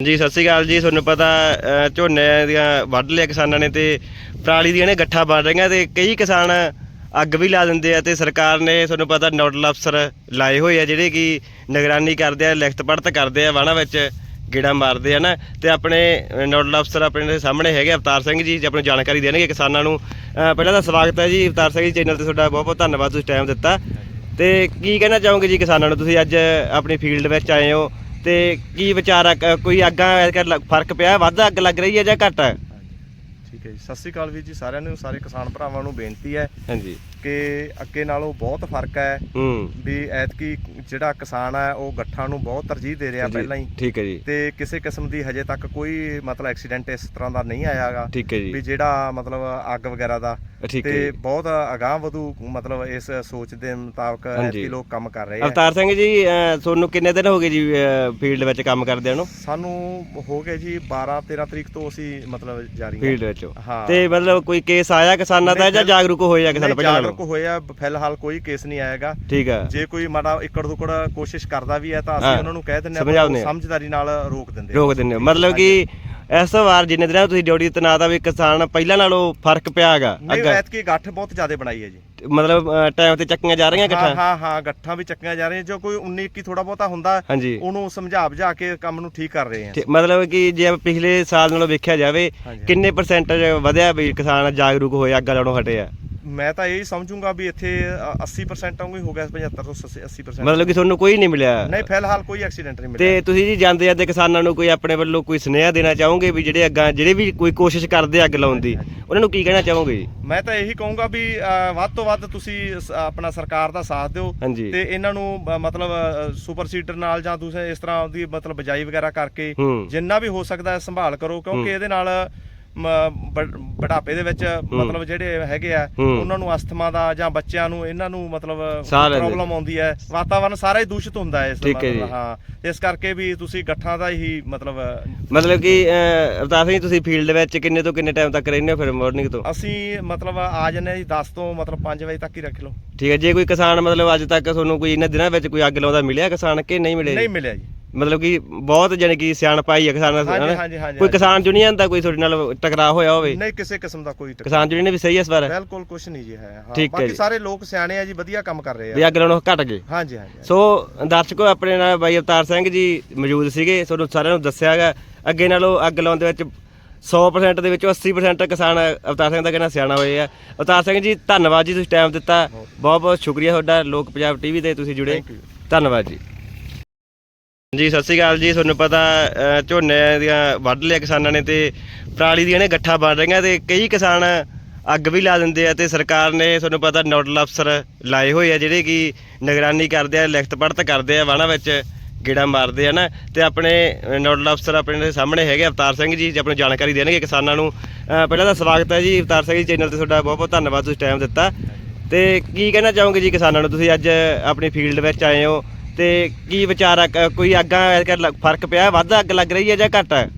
ਜੀ ਸਤਿ ਸ਼੍ਰੀ ਅਕਾਲ ਜੀ। ਤੁਹਾਨੂੰ ਪਤਾ ਝੋਨੇ ਦੀਆਂ ਵੱਢ ਲਿਆ ਕਿਸਾਨਾਂ ਨੇ ਤੇ ਪਰਾਲੀ ਦੀਆਂ ਨੇ ਗੱਠਾਂ ਬਣ ਰਹੀਆਂ ਤੇ ਕਈ ਕਿਸਾਨ ਅੱਗ ਵੀ ਲਾ ਦਿੰਦੇ ਆ ਤੇ ਸਰਕਾਰ ਨੇ, ਤੁਹਾਨੂੰ ਪਤਾ, ਨੋਡਲ ਅਫਸਰ ਲਾਏ ਹੋਏ ਆ ਜਿਹੜੇ ਕਿ ਨਿਗਰਾਨੀ ਕਰਦੇ ਆ, ਲਿਖਤ ਪੜਤ ਕਰਦੇ ਆ ਵਾਣਾ ਵਿੱਚ ਗੇੜਾ ਮਾਰਦੇ ਆ ਨਾ। ਤੇ ਆਪਣੇ ਨੋਡਲ ਅਫਸਰ ਆਪਣੇ ਦੇ ਸਾਹਮਣੇ ਹੈਗੇ ਅਵਤਾਰ ਸਿੰਘ ਜੀ ਜੀ ਆਪਣੀ ਜਾਣਕਾਰੀ ਦੇਣਗੇ ਕਿਸਾਨਾਂ ਨੂੰ। ਪਹਿਲਾਂ ਤਾਂ ਸਵਾਗਤ ਹੈ ਜੀ ਅਵਤਾਰ ਸਿੰਘ ਜੀ ਚੈਨਲ ਤੇ, ਤੁਹਾਡਾ ਬਹੁਤ ਬਹੁਤ ਧੰਨਵਾਦ ਤੁਸੀਂ ਟਾਈਮ ਦਿੱਤਾ। ਤੇ ਕੀ ਕਹਿਣਾ ਚਾਹੋਗੇ ਜੀ ਕਿਸਾਨਾਂ ਨੂੰ? ਤੁਸੀਂ ਅੱਜ ਆਪਣੀ ਫੀਲਡ ਵਿੱਚ ਆਏ ਹੋ। ਤੇ ਕੀ ਵਿਚਾਰ ਆ? ਕ- ਕੋਈ ਅੱਗਾਂ ਐਤਕਾਂ ਲ- ਫ਼ਰਕ ਪਿਆ? ਵੱਧ ਅੱਗ ਲੱਗ ਰਹੀ ਹੈ ਜਾਂ ਘੱਟ? ਠੀਕ ਹੈ ਜੀ। ਸਤਿ ਸ੍ਰੀ ਅਕਾਲ ਵੀਰ ਜੀ ਸਾਰਿਆਂ ਨੂੰ ਸਾਰੇ ਕਿਸਾਨ ਭਰਾਵਾਂ ਨੂੰ ਬੇਨਤੀ ਹੈ ਹਾਂਜੀ। ਕਿ ਅੱਗੇ ਨਾਲੋਂ ਬਹੁਤ ਫ਼ਰਕ ਹੈ ਹੂੰ। ਵੀ ਐਤਕੀ ਜਿਹੜਾ ਕਿਸਾਨ ਹੈ ਉਹ ਗੱਠਾਂ ਨੂੰ ਬਹੁਤ ਤਰਜੀਹ ਦੇ ਰਿਹਾ ਪਹਿਲਾਂ ਹੀ। ਠੀਕ ਹੈ ਜੀ। ਤੇ ਕਿਸੇ ਕਿਸਮ ਦੀ ਹਜੇ ਤੱਕ ਕੋਈ ਮਤਲਬ ਐਕਸੀਡੈਂਟ ਇਸ ਤਰ੍ਹਾਂ ਦਾ ਨਹੀਂ ਆਇਆਗਾ ਠੀਕ ਹੈ ਵੀ ਜੀ ਜਿਹੜਾ ਮਤਲਬ ਅੱਗ ਵਗੈਰਾ ਦਾ। ਹੈ ਤੇ। ਬਹੁਤ ਅਗਾਹ ਵਧੂ ਮਤਲਬ ਇਸ ਸੋਚ ਦੇ ਮੁਤਾਬਕ। ਐਤਕੀ ਲੋਕ ਕੰਮ ਕਰ ਰਹੇ ਆ ਅਵਤਾਰ ਸਿੰਘ ਜੀ ਤੁਹਾਨੂੰ ਕਿੰਨੇ ਦਿਨ ਹੋ ਗਏ ਜੀ ਫੀਲਡ ਵਿੱਚ ਕੰਮ ਕਰਦਿਆਂ ਨੂੰ? ਸਾਨੂੰ ਹੋ ਗਏ ਜੀ 12 13 ਤਰੀਕ ਤੋਂ ਅਸੀਂ ਮਤਲਬ ਜਾਰੀ ਫੀਲਡ ਵਿੱਚ। ਹਾਂ। ਤੇ ਮਤਲਬ ਕੋਈ ਕੇਸ ਆਇਆ ਕਿਸਾਨਾਂ ਦਾ ਜਾਂ ਜਾਗਰੂਕ ਹੋਏ ਆ ਕਿਸਾਨ ਨਹੀਂ, ਪਹਿਲਾਂ ਜਾਗਰੂਕ ਨਾਲੋਂ ਹੋਇਆ ਫਿਲਹਾਲ ਕੋਈ ਕੇਸ ਨਹੀਂ ਆਏਗਾ ਠੀਕ ਹੈ ਜੇ ਕੋਈ ਮਾੜਾ ਇੱਕੜ ਦੁੱਕੜ ਕੋਸ਼ਿਸ਼ ਕਰਦਾ ਵੀ ਹੈ ਤਾਂ ਹਾਂ, ਅਸੀਂ ਉਹਨਾਂ ਨੂੰ ਕਹਿ ਦਿੰਦੇ ਸਮਝਾਉਂਦੇ ਹਾਂ ਹਾਂ। ਸਮਝਦਾਰੀ ਨਾਲ ਰੋਕ ਦਿੰਦੇ ਰੋਕ ਦਿੰਦੇ ਹੋ ਮਤਲਬ ਕਿ ਇਸ ਵਾਰ ਜਿੰਨੇ ਦਿਨਾਂ ਤੁਸੀਂ ਡਿਊਟੀ ਤਨਾਤ ਆ ਵੀ ਕਿਸਾਨ ਪਹਿਲਾਂ ਨਾਲੋਂ ਫ਼ਰਕ ਪਿਆ ਹੈਗਾ ਨਹੀਂ ਅੱਗਾ। ਐਤਕੀ ਗੱਠ ਬਹੁਤ ਜ਼ਿਆਦਾ ਬਣਾਈ ਹੈ ਜੀ। ਮਤਲਬ ਟਾਈਮ ਤੇ ਚੱਕੀਆਂ ਜਾ ਰਹੀਆਂ ਹਾਂ ਇਕੱਠਾ? ਹਾਂ ਹਾਂ ਗੱਠਾਂ ਵੀ ਚੱਕੀਆਂ ਜਾ ਰਹੀਆਂ। ਜੋ ਕੋਈ 19 21 ਥੋੜਾ ਬਹੁਤਾ ਹੁੰਦਾ ਹਾਂਜੀ। ਉਹਨੂੰ ਸਮਝਾ ਬੁਝਾ ਕੇ ਕੰਮ ਨੂੰ ਠੀਕ ਕਰ ਰਹੇ ਹਾਂ ਮਤਲਬ ਕਿ ਜੇ ਆਪਾਂ ਪਿਛਲੇ ਸਾਲ ਨਾਲੋਂ ਵੇਖਿਆ ਜਾਵੇ ਹਾਂਜੀ। ਕਿੰਨੇ ਪਰਸੈਂਟੇਜ ਵਧਿਆ ਵੀ ਕਿਸਾਨ ਜਾਗਰੂਕ ਹੋਏ ਅੱਗ ਲਾਉਣੋਂ ਹਟੇ ਆ? ਮੈਂ ਤਾਂ ਇਹ ਸਮਝੂੰਗਾ ਵੀ ਇੱਥੇ ਅ, 80% ਵਾਂਗੂ ਹੀ ਹੋ ਗਿਆ 75 ਤੋਂ 80% ਮਤਲਬ ਕਿ ਤੁਹਾਨੂੰ ਕੋਈ ਨਹੀਂ ਮਿਲਿਆ। ਨਹੀਂ ਫਿਲਹਾਲ ਕੋਈ ਐਕਸੀਡੈਂਟ ਨਹੀਂ ਤੇ ਮਿਲਿਆ ਤੁਸੀਂ ਜੀ ਜਾਂਦੇ ਜਾਂਦੇ ਕਿਸਾਨਾਂ ਨੂੰ ਕੋਈ ਆਪਣੇ ਵੱਲੋਂ ਕੋਈ ਸੁਨੇਹਾ ਦੇਣਾ ਚਾਹੋਗੇ ਵੀ ਜਿਹੜੇ ਅੱਗਾਂ ਜਿਹੜੇ ਵੀ ਕੋਈ ਕੋਸ਼ਿਸ਼ ਕਰਦੇ ਅੱਗ ਲਾਉਣ ਦੀ ਉਹਨਾਂ ਨੂੰ ਕੀ ਕਹਿਣਾ ਚਾਹੋਗੇ ਜੀ? ਮੈਂ ਤਾਂ ਇਹੀ ਕਹੂੰਗਾ ਵੀ ਵੱਧ ਤੋਂ ਵੱਧ ਤੁਸੀਂ ਆਪਣਾ ਸਰਕਾਰ ਦਾ ਸਾਥ ਦਿਓ। ਤੇ ਇਹਨਾਂ ਨੂੰ ਮਤਲਬ ਸੁਪਰ ਸੀਡਰ ਨਾਲ ਜਾਂ ਦੂਸਰੇ ਇਸ ਤਰ੍ਹਾਂ ਦੀ ਮਤਲਬ ਬਜਾਈ ਵਗੈਰਾ ਕਰਕੇ ਜਿੰਨਾ ਵੀ ਹੋ ਸਕਦਾ ਹੈ ਸੰਭਾਲ ਕਰੋ ਕਿਉਂਕਿ ਇਹਦੇ ਨਾਲ ਮ, ਬੜ- ਬੁਢਾਪੇ ਦੇ ਵਿੱਚ ਮਤਲਬ ਜਿਹੜੇ ਹੈਗੇ ਆ। ਉਹਨਾਂ ਨੂੰ ਅਸਥਮਾ ਦਾ ਜਾਂ ਬੱਚਿਆਂ ਨੂੰ ਇਹਨਾਂ ਨੂੰ ਮਤਲਬ। ਪ੍ਰੋਬਲਮ ਆਉਂਦੀ ਹੈ ਵਾਤਾਵਰਨ ਸਾਰਾ ਹੀ ਦੂਸ਼ਿਤ ਹੁੰਦਾ ਹੈ ਇਸ ਮਤਲਬ। ਹਾਂ ਇਸ ਕਰਕੇ ਵੀ ਤੁਸੀਂ ਗੱਠਾਂ ਦਾ ਹੀ ਮਤਲਬ ਮਤਲਬ ਕਿ ਅਵਤਾਰ ਸਿੰਘ ਤੁਸੀਂ ਫੀਲਡ ਵਿੱਚ ਕਿੰਨੇ ਤੋਂ ਕਿੰਨੇ ਟਾਈਮ ਤੱਕ ਰਹਿੰਦੇ ਹੋ ਫਿਰ ਮਾਰਨਿੰਗ ਤੋਂ ਅਸੀਂ ਮਤਲਬ ਆ ਜੰਨੇ ਜੀ 10 ਤੋਂ ਮਤਲਬ 5 ਵਜੇ ਤੱਕ ਹੀ ਰੱਖ ਲਓ ਠੀਕ ਹੈ ਜੇ ਕੋਈ ਕਿਸਾਨ ਮਤਲਬ ਅੱਜ ਤੱਕ ਤੁਹਾਨੂੰ ਕੋਈ ਇਹਨਾਂ ਦਿਨਾਂ ਵਿੱਚ ਕੋਈ ਅੱਗ ਲਾਉਂਦਾ ਮਿਲਿਆ ਕਿਸਾਨ ਕਿ ਨਹੀਂ ਮਿਲਿਆ? ਨਹੀਂ ਮਿਲਿਆ ਜੀ ਮਤਲਬ ਕਿ ਬਹੁਤ ਜਾਣੀ ਕਿ ਸਿਆਣ ਪਾਈ ਹੈ ਕਿਸਾਨਾਂ ਹਾਂਜੀ, ਨਾਲ। ਹਾਂਜੀ, ਹਾਂਜੀ, ਕੋਈ ਹਾਂਜੀ। ਕਿਸਾਨ ਯੂਨੀਅਨ ਦਾ ਕੋਈ ਤੁਹਾਡੇ ਨਾਲ ਟਕਰਾਅ ਹੋਇਆ ਹੋਵੇ। ਨਹੀਂ ਕਿਸੇ ਕਿਸਮ ਦਾ ਕੋਈ ਟੱਕਰ ਕਿਸਾਨ ਯੂਨੀਅਨ ਵੀ ਸਹੀ ਹੈ ਇਸ ਵਾਰ? ਬਿਲਕੁਲ ਕੁਝ ਨਹੀਂ ਜੀ ਹੈ ਹਾਂ। ਠੀਕ ਹੈ ਬਾਕੀ ਜੀ। ਸਾਰੇ ਲੋਕ ਸਿਆਣੇ ਆ ਜੀ ਵਧੀਆ ਕੰਮ ਕਰ ਰਹੇ ਵੀ ਆ ਅੱਗ ਲਾਉਣੋਂ ਘਟ ਗਏ। ਹਾਂਜੀ ਹਾਂਜੀ ਸੋ ਦਰਸ਼ਕੋ ਆਪਣੇ ਨਾਲ ਬਾਈ ਅਵਤਾਰ ਸਿੰਘ ਜੀ ਮੌਜੂਦ ਸੀਗੇ। ਤੁਹਾਨੂੰ ਸਾਰਿਆਂ ਨੂੰ ਦੱਸਿਆ ਹੈਗਾ ਅੱਗੇ ਨਾਲੋਂ ਅੱਗ ਲਾਉਣ ਦੇ ਵਿੱਚ 100% ਦੇ ਵਿੱਚੋਂ 80% ਕਿਸਾਨ ਅਵਤਾਰ ਸਿੰਘ ਦਾ ਕਹਿਣਾ ਸਿਆਣਾ ਹੋਏ ਆ। ਅਵਤਾਰ ਸਿੰਘ ਜੀ ਧੰਨਵਾਦ ਜੀ ਤੁਸੀਂ ਟਾਈਮ ਦਿੱਤਾ। ਬਹੁਤ ਬਹੁਤ ਸ਼ੁਕਰੀਆ ਤੁਹਾਡਾ ਲੋਕ ਪੰਜਾਬ ਟੀਵੀ ਤੇ ਤੁਸੀਂ ਜੁੜੇ। Thank you. ਧੰਨਵਾਦ ਜੀ। ਜੀ ਸਤਿ ਸ਼੍ਰੀ ਅਕਾਲ ਜੀ। ਤੁਹਾਨੂੰ ਪਤਾ ਅ, ਝੋਨੇ ਦੀਆਂ ਵੱਢ ਲਿਆ ਕਿਸਾਨਾਂ ਨੇ ਤੇ ਪਰਾਲੀ ਦੀਆਂ ਨੇ ਗੱਠਾਂ ਬਣ ਰਹੀਆਂ ਤੇ ਕਈ ਕਿਸਾਨ ਅੱਗ ਵੀ ਲਾ ਦਿੰਦੇ ਆ ਤੇ ਸਰਕਾਰ ਨੇ ਤੁਹਾਨੂੰ ਪਤਾ ਨੋਡਲ ਅਫਸਰ ਲਾਏ ਹੋਏ ਆ ਜਿਹੜੇ ਕਿ ਨਿਗਰਾਨੀ ਕਰਦੇ ਆ ਲਿਖਤ ਪੜਤ ਕਰਦੇ ਆ ਵਾਣਾ ਵਿੱਚ ਗੇੜਾ ਮਾਰਦੇ ਆ ਨਾ। ਤੇ ਆਪਣੇ ਅ, ਨੋਡਲ ਅਫਸਰ ਆਪਣੇ ਦੇ ਸਾਹਮਣੇ ਹੈਗੇ ਅਵਤਾਰ ਸਿੰਘ ਜੀ ਜੀ ਆਪਣੀ ਜਾਣਕਾਰੀ ਦੇਣਗੇ ਕਿਸਾਨਾਂ ਨੂੰ। ਅ, ਪਹਿਲਾਂ ਤਾਂ ਸਵਾਗਤ ਹੈ ਜੀ ਅਵਤਾਰ ਸਿੰਘ ਜੀ ਚੈਨਲ ਤੇ ਤੁਹਾਡਾ ਬਹੁਤ ਬਹੁਤ ਧੰਨਵਾਦ ਤੁਸੀਂ ਟਾਈਮ ਦਿੱਤਾ। ਤੇ ਕੀ ਕਹਿਣਾ ਚਾਹੋਗੇ ਜੀ ਕਿਸਾਨਾਂ ਨੂੰ? ਤੁਸੀਂ ਅੱਜ ਆਪਣੀ ਫੀਲਡ ਵਿੱਚ ਆਏ ਹੋ। ਤੇ ਕੀ ਵਿਚਾਰ ਆ? ਕ- ਕੋਈ ਅੱਗਾਂ ਐਤਕਾਂ ਲ- ਫ਼ਰਕ ਪਿਆ? ਵੱਧ ਅੱਗ ਲੱਗ ਰਹੀ ਹੈ ਜਾਂ ਘੱਟ? ਹੈ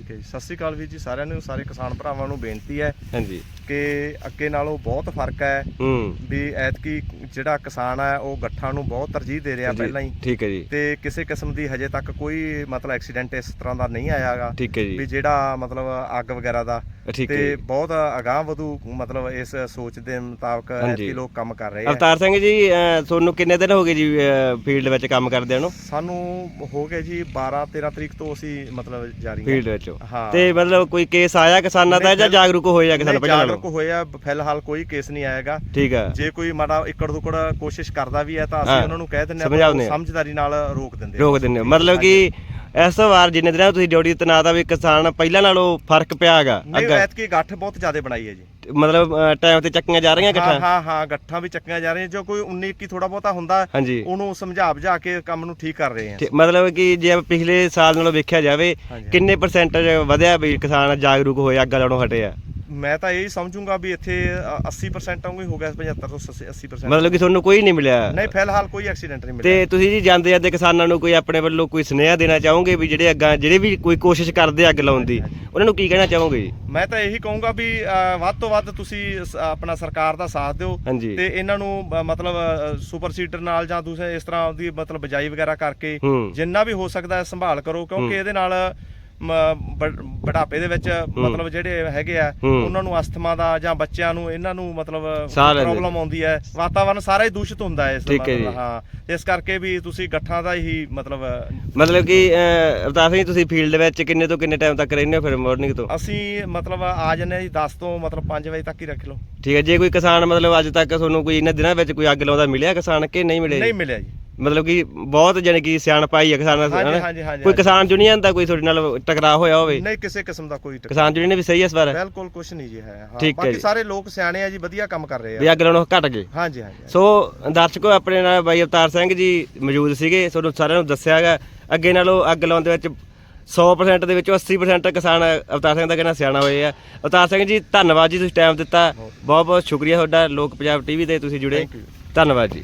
ਠੀਕ ਹੈ ਜੀ। ਸਤਿ ਸ੍ਰੀ ਅਕਾਲ ਵੀਰ ਜੀ ਸਾਰਿਆਂ ਨੂੰ ਸਾਰੇ ਕਿਸਾਨ ਭਰਾਵਾਂ ਨੂੰ ਬੇਨਤੀ ਹੈ ਹਾਂਜੀ। ਕਿ ਅੱਗੇ ਨਾਲੋਂ ਬਹੁਤ ਫ਼ਰਕ ਹੈ ਹੂੰ। ਵੀ ਐਤਕੀ ਜਿਹੜਾ ਕਿਸਾਨ ਹੈ ਉਹ ਗੱਠਾਂ ਨੂੰ ਬਹੁਤ ਤਰਜੀਹ ਦੇ ਰਿਹਾ ਜੀ, ਪਹਿਲਾਂ ਹੀ। ਠੀਕ ਹੈ ਜੀ। ਤੇ ਕਿਸੇ ਕਿਸਮ ਦੀ ਹਜੇ ਤੱਕ ਕੋਈ ਮਤਲਬ ਐਕਸੀਡੈਂਟ ਇਸ ਤਰ੍ਹਾਂ ਦਾ ਨਹੀਂ ਆਇਆਗਾ ਠੀਕ ਹੈ ਵੀ ਜੀ ਜਿਹੜਾ ਮਤਲਬ ਅੱਗ ਵਗੈਰਾ ਦਾ। ਠੀਕ ਹੈ ਤੇ ਜੀ। ਬਹੁਤ ਅਗਾਹ ਵਧੂ ਮਤਲਬ ਇਸ ਸੋਚ ਦੇ ਮੁਤਾਬਕ ਹਾਂਜੀ। ਐਤਕੀ ਲੋਕ ਕੰਮ ਕਰ ਰਹੇ ਆ ਅਵਤਾਰ ਸਿੰਘ ਜੀ ਤੁਹਾਨੂੰ ਕਿੰਨੇ ਦਿਨ ਹੋ ਗਏ ਜੀ ਫੀਲਡ ਵਿੱਚ ਕੰਮ ਕਰਦਿਆਂ ਨੂੰ? ਸਾਨੂੰ ਹੋ ਗਏ ਜੀ 12 13 ਤਰੀਕ ਤੋਂ ਅਸੀਂ ਮਤਲਬ ਜਾਰੀ ਫੀਲਡ ਵਿੱਚ। ਹਾਂ। ਤੇ ਮਤਲਬ ਕੋਈ ਕੇਸ ਆਇਆ ਕਿਸਾਨਾਂ ਦਾ ਜਾਂ ਜਾਗਰੂਕ ਹੋਏ ਆ ਕਿਸਾਨ ਨਹੀਂ, ਜਾਗਰੂਕ ਨਾਲੋਂ ਹੋਇਆ ਫਿਲਹਾਲ ਕੋਈ ਕੇਸ ਨਹੀਂ ਆਏਗਾ ਠੀਕ ਹੈ ਜੇ ਕੋਈ ਮਾੜਾ ਇੱਕੜ ਦੁੱਕੜ ਕੋਸ਼ਿਸ਼ ਕਰਦਾ ਵੀ ਹੈ ਤਾਂ ਹਾਂ, ਅਸੀਂ ਉਹਨਾਂ ਨੂੰ ਕਹਿ ਦਿੰਦੇ ਹਾਂ ਸਮਝਾਉਂਦੇ ਹਾਂ। ਸਮਝਦਾਰੀ ਨਾਲ ਰੋਕ ਦਿੰਦੇ ਹਾਂ। ਰੋਕ ਦਿੰਦੇ ਹੋ ਮਤਲਬ ਕਿ ਇਸ ਵਾਰ ਜਿੰਨੇ ਦਿਨਾਂ ਤੁਸੀਂ ਡਿਊਟੀ ਤਨਾਤ ਆ ਵੀ ਕਿਸਾਨ ਪਹਿਲਾਂ ਨਾਲੋਂ ਫ਼ਰਕ ਪਿਆ ਹੈਗਾ ਨਹੀਂ ਅੱਗਾ। ਐਤਕੀ ਗੱਠ ਬਹੁਤ ਜ਼ਿਆਦਾ ਬਣਾਈ ਹੈ ਜੀ। ਮਤਲਬ ਟਾਈਮ ਤੇ ਚੱਕੀਆਂ ਜਾ ਰਹੀਆਂ ਹਾਂ ਇਕੱਠਾ? ਹਾਂ ਹਾਂ ਗੱਠਾਂ ਵੀ ਚੱਕੀਆਂ ਜਾ ਰਹੀਆਂ। ਜੋ ਕੋਈ 19 21 ਥੋੜਾ ਬਹੁਤਾ ਹੁੰਦਾ ਹਾਂਜੀ। ਉਹਨੂੰ ਸਮਝਾ ਬੁਝਾ ਕੇ ਕੰਮ ਨੂੰ ਠੀਕ ਕਰ ਰਹੇ ਠੀਕ- ਮਤਲਬ ਕਿ ਜੇ ਆਪਾਂ ਪਿਛਲੇ ਸਾਲ ਨਾਲੋਂ ਵੇਖਿਆ ਜਾਵੇ ਹਾਂਜੀ। ਕਿੰਨੇ ਪਰਸੈਂਟੇਜ ਵਧਿਆ ਵੀ ਕਿਸਾਨ ਜਾਗਰੂਕ ਹੋਏ ਅੱਗ ਲਾਉਣੋਂ ਹਟੇ ਆ? ਮੈਂ ਤਾਂ ਇਹ ਸਮਝੂੰਗਾ ਵੀ ਇੱਥੇ ਅ, 80% ਵਾਂਗੂ ਹੀ ਗਿਆ 75 ਤੋਂ 80% ਮਤਲਬ ਕਿ ਤੁਹਾਨੂੰ ਕੋਈ ਨਹੀਂ ਮਿਲਿਆ। ਨਹੀਂ ਫਿਲਹਾਲ ਕੋਈ ਐਕਸੀਡੈਂਟ ਨਹੀਂ ਤੇ ਮਿਲਿਆ ਤੁਸੀਂ ਜੀ ਜਾਂਦੇ ਜਾਂਦੇ ਕਿਸਾਨਾਂ ਨੂੰ ਕੋਈ ਆਪਣੇ ਵੱਲੋਂ ਕੋਈ ਸੁਨੇਹਾ ਦੇਣਾ ਚਾਹੋਗੇ ਵੀ ਜਿਹੜੇ ਅੱਗਾ ਜਿਹੜੇ ਵੀ ਕੋਈ ਕੋਸ਼ਿਸ਼ ਕਰਦੇ ਅੱਗ ਲਾਉਣ ਦੀ ਉਹਨਾਂ ਨੂੰ ਕੀ ਕਹਿਣਾ ਚਾਹੋਗੇ ਜੀ? ਮੈਂ ਤਾਂ ਇਹੀ ਕਹੂੰਗਾ ਵੀ ਵੱਧ ਤੋਂ ਵੱਧ ਤੁਸੀਂ ਆਪਣਾ ਸਰਕਾਰ ਦਾ ਸਾਥ ਦਿਓ। ਤੇ ਇਹਨਾਂ ਨੂੰ ਮਤਲਬ ਸੁਪਰ ਸੀਡਰ ਨਾਲ ਜਾਂ ਦੂਸਰੇ ਇਸ ਤਰ੍ਹਾਂ ਦੀ ਮਤਲਬ ਬਜਾਈ ਵਗੈਰਾ ਕਰਕੇ ਜਿੰਨਾ ਵੀ ਹੋ ਸਕਦਾ ਹੈ ਸੰਭਾਲ ਕਰੋ ਕਿਉਂਕਿ ਇਹਦੇ ਨਾਲ ਮ, ਬੁ- ਬੁਢਾਪੇ ਦੇ ਵਿੱਚ ਮਤਲਬ ਜਿਹੜੇ ਹੈਗੇ ਆ। ਉਹਨਾਂ ਨੂੰ ਅਸਥਮਾ ਦਾ ਜਾਂ ਬੱਚਿਆਂ ਨੂੰ ਇਹਨਾਂ ਨੂੰ ਮਤਲਬ। ਪ੍ਰੋਬਲਮ ਆਉਂਦੀ ਹੈ। ਵਾਤਾਵਰਨ ਸਾਰਾ ਹੀ ਦੂਸ਼ਿਤ ਹੁੰਦਾ ਹੈ ਇਸ ਠੀਕ ਹੈ ਇਸ ਕਰਕੇ ਵੀ ਤੁਸੀਂ ਗੱਠਾਂ ਦਾ ਹੀ ਮਤਲਬ ਮਤਲਬ ਕਿ ਅਵਤਾਰ ਸਿੰਘ ਤੁਸੀਂ ਫੀਲਡ ਵਿੱਚ ਕਿੰਨੇ ਤੋਂ ਕਿੰਨੇ ਟਾਈਮ ਤੱਕ ਰਹਿੰਦੇ ਹੋ ਫਿਰ ਮਾਰਨਿੰਗ ਤੋਂ? ਅਸੀਂ ਮਤਲਬ ਆ ਜੰਨੇ ਜੀ 10 ਤੋਂ ਮਤਲਬ 5 ਵਜੇ ਤੱਕ ਹੀ ਰੱਖ ਲਓ। ਠੀਕ ਹੈ ਜੇ ਕੋਈ ਕਿਸਾਨ ਮਤਲਬ ਅੱਜ ਤੱਕ ਤੁਹਾਨੂੰ ਕੋਈ ਇਹਨਾਂ ਦਿਨਾਂ ਵਿੱਚ ਕੋਈ ਅੱਗ ਲਾਉਂਦਾ ਮਿਲਿਆ ਕਿਸਾਨ ਕਿ ਨਹੀਂ ਮਿਲਿਆ ਨਹੀਂ? ਮਿਲਿਆ ਜੀ। ਮਤਲਬ ਕਿ ਬਹੁਤ ਜਾਣੀ ਕਿ ਸਿਆਣਪ ਆਈ ਹੈ ਕਿਸਾਨਾਂ ਦੀ, ਹਾਂਜੀ, ਹਨਾ? ਹਾਂਜੀ, ਹਾਂਜੀ, ਕੋਈ ਹਾਂਜੀ। ਕਿਸਾਨ ਯੂਨੀਅਨ ਦਾ ਕੋਈ ਤੁਹਾਡੇ ਨਾਲ ਟਕਰਾਅ ਹੋਇਆ ਹੋਵੇ। ਨਹੀਂ ਕਿਸੇ ਕਿਸਮ ਦਾ ਕੋਈ ਟੱਕਰ ਕਿਸਾਨ ਯੂਨੀਅਨ ਵੀ ਸਹੀ ਹੈ ਇਸ ਵਾਰ? ਬਿਲਕੁਲ ਕੁਝ ਨਹੀਂ ਜੀ ਹੈ ਹਾਂ। ਠੀਕ ਹੈ ਬਾਕੀ ਜੀ। ਸਾਰੇ ਲੋਕ ਸਿਆਣੇ ਆ ਜੀ ਵਧੀਆ ਕੰਮ ਕਰ ਰਹੇ ਆ। ਵੀ ਅੱਗ ਲਾਉਣੋਂ ਘਟ ਗਏ। ਹਾਂਜੀ ਹਾਂਜੀ ਸੋ ਦਰਸ਼ਕੋ ਆਪਣੇ ਨਾਲ ਬਾਈ ਅਵਤਾਰ ਸਿੰਘ ਜੀ ਮੌਜੂਦ ਸੀਗੇ। ਤੁਹਾਨੂੰ ਸਾਰਿਆਂ ਨੂੰ ਦੱਸਿਆ ਹੈਗਾ ਅੱਗੇ ਨਾਲੋਂ ਅੱਗ ਲਾਉਣ ਦੇ ਵਿੱਚ 100% ਦੇ ਵਿੱਚੋਂ 80% ਕਿਸਾਨ ਅਵਤਾਰ ਸਿੰਘ ਦਾ ਕਹਿਣਾ ਸਿਆਣਾ ਹੋਏ ਆ। ਅਵਤਾਰ ਸਿੰਘ ਜੀ ਧੰਨਵਾਦ ਜੀ ਤੁਸੀਂ ਟਾਈਮ ਦਿੱਤਾ। ਬਹੁਤ ਬਹੁਤ ਸ਼ੁਕਰੀਆ ਤੁਹਾਡਾ ਲੋਕ ਪੰਜਾਬ ਟੀਵੀ ਤੇ ਤੁਸੀਂ ਜੁੜੇ। Thank you. ਧੰਨਵਾਦ ਜੀ।